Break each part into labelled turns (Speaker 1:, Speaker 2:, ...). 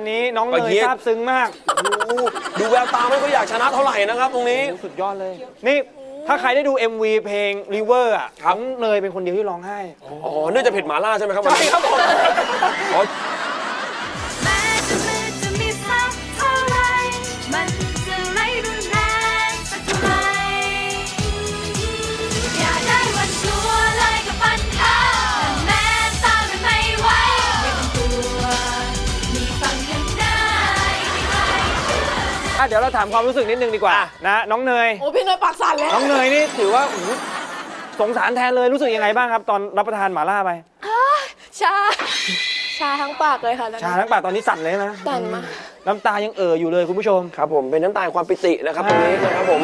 Speaker 1: วันนี้น้องเน
Speaker 2: เมื่
Speaker 1: ย
Speaker 2: อกี้
Speaker 1: ซาบซึ้งมาก
Speaker 2: โอ้โหดูแววตาไม่ค่อยอยากชนะเท่าไหร่นะครับตรงนี้
Speaker 1: สุดยอดเลย นี่ถ้าใครได้ดู MV เพลง River อะ
Speaker 2: ครับ
Speaker 1: น้องเนยเป็นคนเดียวที่ร้องไห้
Speaker 2: อ๋อเนื่องจากเผ็ดหมาล่าใช่ไหมครับวันนี้
Speaker 1: ใช่ครับผม
Speaker 2: อ๋อ
Speaker 3: อะเดี๋ยวเรา
Speaker 1: ถามความรู้สึกนิดนึงดีกว่า
Speaker 2: อะ
Speaker 1: นะน้องเนย
Speaker 4: โอ้พี่เนยปากสั่นเลย
Speaker 1: น้องเนยนี่ถือว่าโอ้โหสงสารแทนเลยรู้สึกยังไงบ้างครับ ตอนรับประทานหมาล่าไป
Speaker 4: ชา ชาทั้งปากเลยค่ะตอน
Speaker 1: ชา
Speaker 4: นี้
Speaker 1: ทั้งปากตอนนี้สั่นเลยนะ
Speaker 4: สั่นมาก
Speaker 1: น้ำตายังเอ่ออยู่เลยคุณผู้ชม
Speaker 2: ครับผมเป็นน้ำตาแห่งความปิตินะครับตรงนี้นะครับผม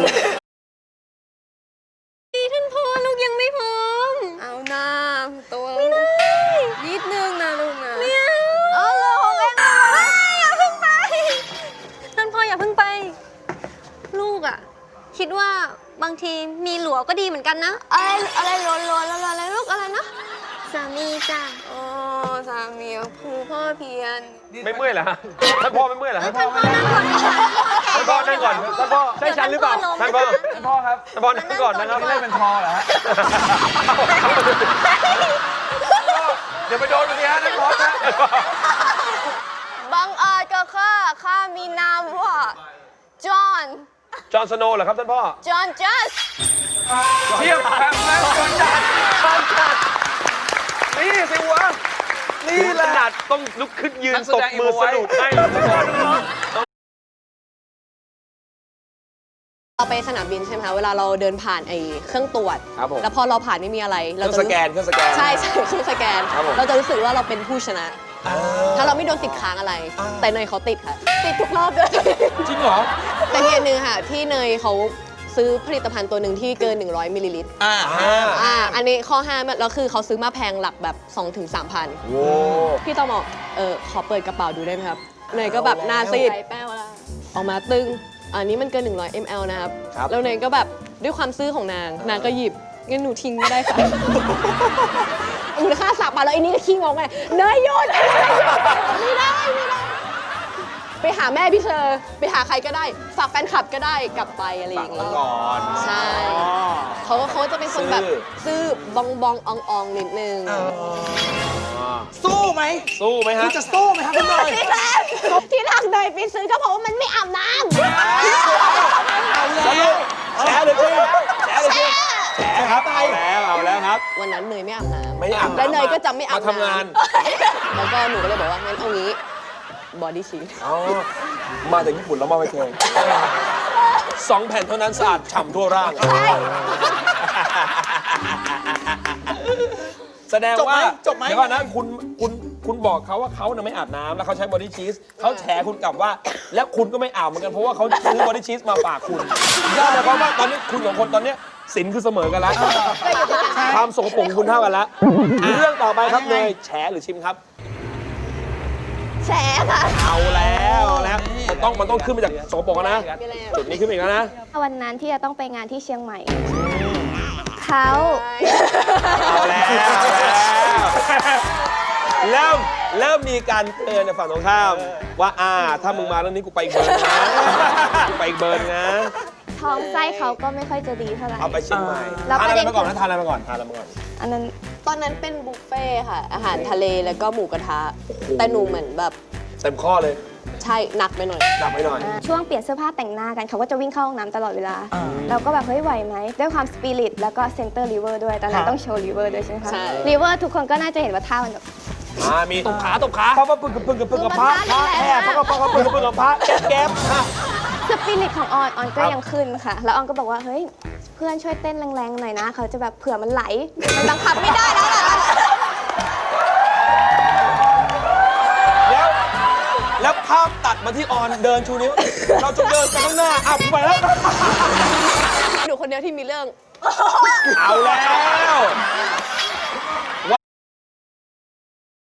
Speaker 3: วก็ดีเหมือนกันนะ
Speaker 4: อะไรอะไรร้อนร้อนร้อนอะไรลูกอะไรนะ
Speaker 3: สามีจ้ะ
Speaker 4: อ๋อสามีภูพ่อเพียน
Speaker 2: ไม่เมื่อยเหรอฮะท่านพ่อไม่เมื่อยเหรอฮะ
Speaker 3: ท่านพ่อนั่งก่อนค่ะ
Speaker 2: ท่านพ่อนั่งก่อนท่านพ่อ
Speaker 1: ใช่ฉันหรือเปล่า
Speaker 2: ท่านพ่อ
Speaker 1: ท่านพ่อครับ
Speaker 2: ท่านพ่อนั่งก่อนนะครับ
Speaker 1: นี่เล่นเป็นทอเหรอฮะ
Speaker 2: เดี๋ยวไปโดนกันสิฮะท่านพ่อนะ
Speaker 4: บังอาจก็ข้าข้ามีนามว่าจอห์น
Speaker 2: จอห์นสโนว์เหรอครับท่านพ่อ
Speaker 4: จอห์นจัส
Speaker 2: เทียบแพมแล้วจอห์นจัดจอห์นจัดนี่สิวะนี่ขนาดต้องลุกขึ้นยืนตบมือสนุกให้
Speaker 5: เราไปสนามบินใช่ไหมคะเวลาเราเดินผ่านไอ้เครื่องตรวจ
Speaker 2: ครับผม
Speaker 5: แล้วพอเราผ่านไม่มีอะไร
Speaker 2: เค
Speaker 5: เรา
Speaker 2: รื่อง
Speaker 5: จะ
Speaker 2: สแกนเครื่องสแกน
Speaker 5: ใช่ใช่เครื่องสแกน
Speaker 2: ครับผม
Speaker 5: เราจะรู้สึกว่าเราเป็นผู้ชนะ ถ้าเราไม่โดนติดค้างอะไร แต่เนยเขาติดค่ะ ติดทุกรอบเลย
Speaker 2: จริงเหรอ
Speaker 5: แต่มีอันหนึงค่ะที่เนยเขา ซื้อผลิตภัณฑ์ตัวหนึ่งที่เกิน 100มิลลิลิตร
Speaker 2: อ่า
Speaker 5: อ่าอันนี้ข้อห้ามแล้วคือเขาซื้อมาแพงหลักแบบ2-3ถึง3,000
Speaker 2: โว้
Speaker 5: พี่ต้องบอกเออขอเปิดกระเป๋าดูได้ไหมครับเนยก็แบบหน้าซีด
Speaker 4: ใส่แป้วละ
Speaker 5: ออกมาตึง อันนี้มันเกิน 100 ml นะครับ
Speaker 2: ครับ
Speaker 5: แล้วเนยก็แบบด้วยความซื่อของนาง นางก็หยิบงั้นหนูทิ้งก็ได้ค่ะ มูลค่าสับมาแล้วไอ้นี่ก็ขี้งงไงเนยหยุดไม่ได้ไม่ได้ ไปหาแม่พี่เชอร์ไปหาใครก็ได้ ฝากแฟนคลับก็ได้กลับไปอะไรอย่างเงี้ย
Speaker 2: ก่อน
Speaker 5: ใช่เขาก็เขาจะเป็นคนแบบ
Speaker 2: ซื่อ
Speaker 5: ซื่อบองบองอองอองนิดนึง
Speaker 6: สู้ไหม
Speaker 2: สู้ไหมฮะ
Speaker 6: คุณจะสู้ไหมครับคุณหน่อย
Speaker 5: ที่แรกที่ทางเนยไปซื้อก็เพราะว่ามันไม่อาบน้ำ
Speaker 2: สรุปแฉหรือจริงแฉหรือจริงแฉครับเอาแล้วเอาแล้วครับ
Speaker 5: วันนั้นเนยไม่อาบน้ำ
Speaker 2: ไม่อาบน้ำ
Speaker 5: และเนยก็จะไม่อาบ
Speaker 2: มาทำงาน
Speaker 5: แล้วก็หนูก็เลยบอกว่างั้นเอางี้ บอดี้ชีท
Speaker 2: อ๋อมาจากญี่ปุ่นแล้วมาไปเทงสองแผ่นเท่านั้นสะอาดฉ่ำทั่วร่าง แสดงว่า
Speaker 6: จบไหมจบไหม
Speaker 2: เดี๋ยวก่อนนะคุณคุณคุณบอกเขาว่าเขาน่ะไม่อาบน้ำแล้วเขาใช้บอดี้ชีสเขาแฉคุณกลับว่า แล้วคุณก็ไม่อาบเหมือนกันเพราะว่าเขาซื้อบอดี้ชีสมาฝากคุณนั่นหมายความว่าตอนนี้คุณสองคนตอนเนี้ยสินคือเสมอกันแล้วความสกปรกของคุณเท่ากันแล้วเรื่องต่อไปครับเนยแฉหรือชิมครับ
Speaker 4: แฉค่ะ
Speaker 2: เอาแล้วเอาแล้วมันต้องมันต้องขึ้นมาจากสกปรกนะ จุดนี้ขึ้นมาอีกแล้วนะ
Speaker 7: วันนั้นที่จะต้องไปงานที่เชียงใหม่เขา
Speaker 2: เอาแล้วเอาแล้วเริ่มเริ่มมีการเตือนในฝั่งตรงข้าม ว่าอ่า ถ้ามึงมาเรื่องนี้กูไปอีกเบิร์นนะกูไปอีกเบิร์นนะ
Speaker 7: ท้องไส้เขาก็ไม่ค่อยจะดีเท่าไหร่
Speaker 2: เอาไปเชียงใหม่
Speaker 7: แล้ว
Speaker 2: ทาน
Speaker 7: ประ
Speaker 2: อะไร
Speaker 7: เด็น
Speaker 2: มาก่อนนะทานอะไรมาก่อนทานอะไรมาก่อน
Speaker 7: อันนั้น
Speaker 5: ตอนนั้นเป็นบุฟเฟ่ต์ค่ะ อาหารทะเลแล้วก็หมูกระทะแต่หนูเหมือนแบบ
Speaker 2: เต็มข้อเลย
Speaker 5: ใช่หนักไปหน่อย
Speaker 2: ดับไปหน่อย
Speaker 7: ช่วงเปลี่ยนเสื้อผ้าแต่งหน้ากันเขาก็จะวิ่งเข้าห้องน้ำตลอดเวลาเราก็แบบเฮ้ยไหวไหมด้วยความสปิริตแล้วก็เซนเตอร์ลิเวอร์ด้วยตอนนั้นต้องโชว์ลิเวอร์ด้วยใช่ไหมคะ
Speaker 5: ใช่
Speaker 7: ลิเวอร์ทุกคนก็น่าจะเห็นว่าท่ามันแบบ
Speaker 2: อ่ามีตบขาตบขาเพราะว่าปึกกับปึกกับปึกกับพระพระแอบเพราะว่าปึกกับปึกกับปึกกับพระแก๊บแก๊บอะ
Speaker 7: สปิริตของออนออนก็
Speaker 2: ครับ
Speaker 7: ยังขึ้นค่ะ แล้วออนก็บอกว่าเฮ้ยเพื่อนช่วยเต้นแรงๆหน่อยนะเขาจะแบบเผื่อมันไหลมันบังคับไม่ได้แล้วล่ะ
Speaker 2: แล้วแล้วภาพตัดมาที่ออนเดินชูนิ้ว เราจะเดินไปข้างหน้าอ้าวไปแล้ว
Speaker 5: หนูคนเดียวที่มีเรื่อง
Speaker 2: เอาแล้ว